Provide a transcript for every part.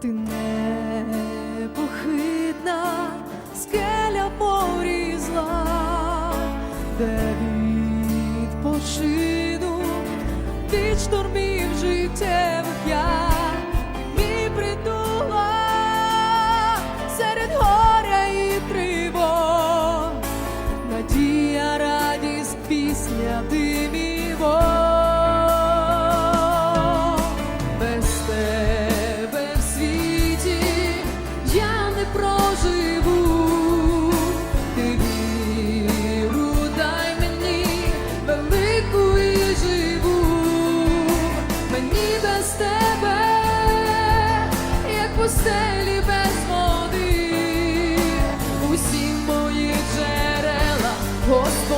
ти непохитна скеля порізла, де відпочину від штормів життєвих я мій притула серед горя і тривог, надія, радість пісня димів. Без тебе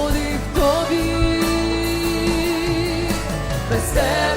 буде в тобі. Без тебе